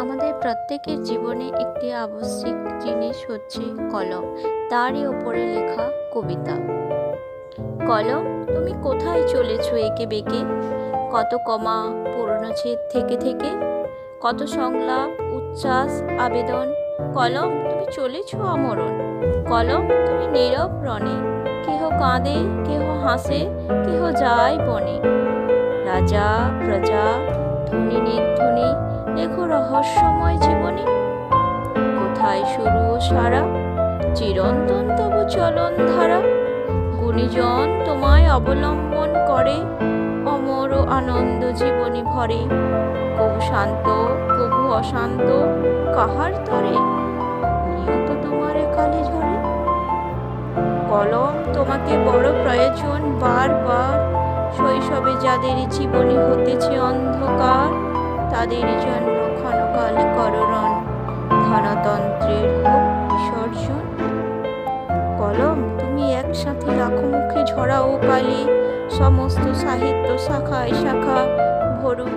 আমাদের প্রত্যেকের জীবনে একটি আবশ্যিক জিনিস হচ্ছে কলম। তারই ওপরে লেখা কবিতা। কলম, তুমি কোথায় চলেছো একে বেঁকে? কত কমা পূর্ণচ্ছেদ থেকে থেকে? কত সংলাপ, উচ্ছ্বাস, আবেদন? কলম, তুমি চলেছ আমরণ। কলম, তুমি নীরব রণে। কেহ কাঁদে, কেহ হাসে, কেহ যায় বনে। রাজা, প্রজা ধ্বনি নির্ধ্বনি লেখো রহস্যময় জীবনে। কোথায় শুরু ও সারা? চিরন্তন তবু চলন ধারা। গুণীজন তোমায় অবলম্বন করে, অমর ও আনন্দ জীবনী ভরে। কবু শান্ত কবু অশান্ত, কাহার তরে? নিয়ত তোমার কালে ঝরে। কলম তোমাকে বড় প্রয়োজন বারবার। শৈশবে যাদের জীবনী হতেছে অন্ধকার তাদের জন্য ক্ষণকাল করণ ধনতন্ত্রের হোক বিসর্জন। কলম, তুমি একসাথে লাখো মুখে ঝরাও কালি। সমস্ত সাহিত্য শাখায় শাখা ভরুক